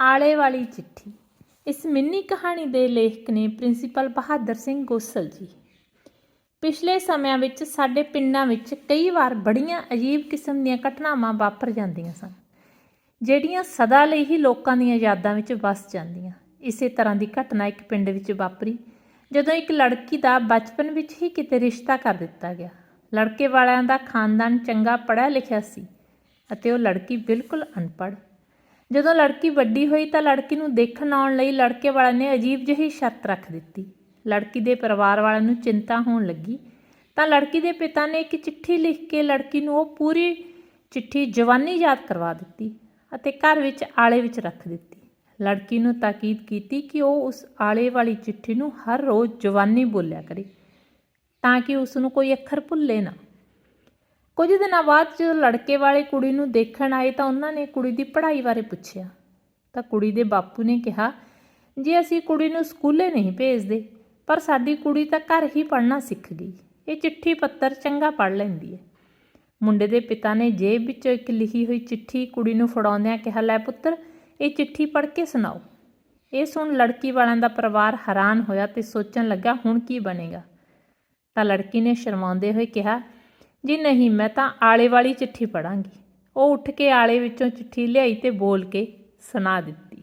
ਆਲੇ ਵਾਲੀ ਚਿੱਠੀ। ਇਸ ਮਿੰਨੀ ਕਹਾਣੀ ਦੇ ਲੇਖਕ ਨੇ ਪ੍ਰਿੰਸੀਪਲ ਬਹਾਦਰ ਸਿੰਘ ਗੋਸਲ ਜੀ। ਪਿਛਲੇ ਸਮਿਆਂ ਵਿੱਚ ਸਾਡੇ ਪਿੰਡਾਂ ਵਿੱਚ ਕਈ ਵਾਰ ਬੜੀਆਂ ਅਜੀਬ ਕਿਸਮ ਦੀਆਂ ਘਟਨਾਵਾਂ ਵਾਪਰ ਜਾਂਦੀਆਂ ਸਨ, ਜਿਹੜੀਆਂ ਸਦਾ ਲਈ ਹੀ ਲੋਕਾਂ ਦੀਆਂ ਯਾਦਾਂ ਵਿੱਚ ਵਸ ਜਾਂਦੀਆਂ। ਇਸੇ ਤਰ੍ਹਾਂ ਦੀ ਘਟਨਾ ਇੱਕ ਪਿੰਡ ਵਿੱਚ ਵਾਪਰੀ, ਜਦੋਂ ਇੱਕ ਲੜਕੀ ਦਾ ਬਚਪਨ ਵਿੱਚ ਹੀ ਕਿਤੇ ਰਿਸ਼ਤਾ ਕਰ ਦਿੱਤਾ ਗਿਆ। ਲੜਕੇ ਵਾਲਿਆਂ ਦਾ ਖਾਨਦਾਨ ਚੰਗਾ ਪੜ੍ਹਿਆ ਲਿਖਿਆ ਸੀ ਅਤੇ ਉਹ ਲੜਕੀ ਬਿਲਕੁਲ ਅਨਪੜ੍ਹ ਜਦੋਂ ਲੜਕੀ ਵੱਡੀ ਹੋਈ ਤਾਂ ਲੜਕੀ ਨੂੰ ਦੇਖਣ ਆਉਣ ਲਈ ਲੜਕੇ ਵਾਲਿਆਂ ਨੇ ਅਜੀਬ ਜਿਹੀ ਸ਼ਰਤ ਰੱਖ ਦਿੱਤੀ। ਲੜਕੀ ਦੇ ਪਰਿਵਾਰ ਵਾਲਿਆਂ ਨੂੰ ਚਿੰਤਾ ਹੋਣ ਲੱਗੀ। ਤਾਂ ਲੜਕੀ ਦੇ ਪਿਤਾ ਨੇ ਇੱਕ ਚਿੱਠੀ ਲਿਖ ਕੇ ਲੜਕੀ ਨੂੰ ਉਹ ਪੂਰੀ ਚਿੱਠੀ ਜਵਾਨੀ ਯਾਦ ਕਰਵਾ ਦਿੱਤੀ ਅਤੇ ਘਰ ਵਿੱਚ ਆਲੇ ਵਿੱਚ ਰੱਖ ਦਿੱਤੀ। ਲੜਕੀ ਨੂੰ ਤਾਕੀਦ ਕੀਤੀ ਕਿ ਉਹ ਉਸ ਆਲੇ ਵਾਲੀ ਚਿੱਠੀ ਨੂੰ ਹਰ ਰੋਜ਼ ਜਵਾਨੀ ਬੋਲਿਆ ਕਰੇ, ਤਾਂ ਕਿ ਉਸ ਨੂੰ ਕੋਈ ਅੱਖਰ ਭੁੱਲੇ ਨਾ। ਕੁਝ ਦਿਨਾਂ ਬਾਅਦ ਜਦੋਂ ਲੜਕੇ ਵਾਲੇ ਕੁੜੀ ਨੂੰ ਦੇਖਣ ਆਏ ਤਾਂ ਉਹਨਾਂ ਨੇ ਕੁੜੀ ਦੀ ਪੜ੍ਹਾਈ ਬਾਰੇ ਪੁੱਛਿਆ। ਤਾਂ ਕੁੜੀ ਦੇ ਬਾਪੂ ਨੇ ਕਿਹਾ, ਜੇ ਅਸੀਂ ਕੁੜੀ ਨੂੰ ਸਕੂਲੇ ਨਹੀਂ ਭੇਜਦੇ, ਪਰ ਸਾਡੀ ਕੁੜੀ ਤਾਂ ਘਰ ਹੀ ਪੜ੍ਹਨਾ ਸਿੱਖ ਗਈ। ਇਹ ਚਿੱਠੀ ਪੱਤਰ ਚੰਗਾ ਪੜ੍ਹ ਲੈਂਦੀ ਹੈ। ਮੁੰਡੇ ਦੇ ਪਿਤਾ ਨੇ ਜੇਬ ਵਿੱਚੋਂ ਇੱਕ ਲਿਖੀ ਹੋਈ ਚਿੱਠੀ ਕੁੜੀ ਨੂੰ ਫੜਾਉਂਦਿਆਂ ਕਿਹਾ, ਲੈ ਪੁੱਤਰ, ਇਹ ਚਿੱਠੀ ਪੜ੍ਹ ਕੇ ਸੁਣਾਓ। ਇਹ ਸੁਣ ਲੜਕੀ ਵਾਲਿਆਂ ਦਾ ਪਰਿਵਾਰ ਹੈਰਾਨ ਹੋਇਆ ਤੇ ਸੋਚਣ ਲੱਗਾ, ਹੁਣ ਕੀ ਬਣੇਗਾ? ਤਾਂ ਲੜਕੀ ਨੇ ਸ਼ਰਮਾਉਂਦੇ ਹੋਏ ਕਿਹਾ ਜੀ ਨਹੀਂ, ਮੈਂ ਤਾਂ ਆਲੇ ਵਾਲੀ ਚਿੱਠੀ ਪੜਾਂਗੀ ਉਹ ਉੱਠ ਕੇ ਆਲੇ ਵਿੱਚੋਂ ਚਿੱਠੀ ਲਿਆਈ ਤੇ ਬੋਲ ਕੇ ਸੁਣਾ ਦਿੱਤੀ।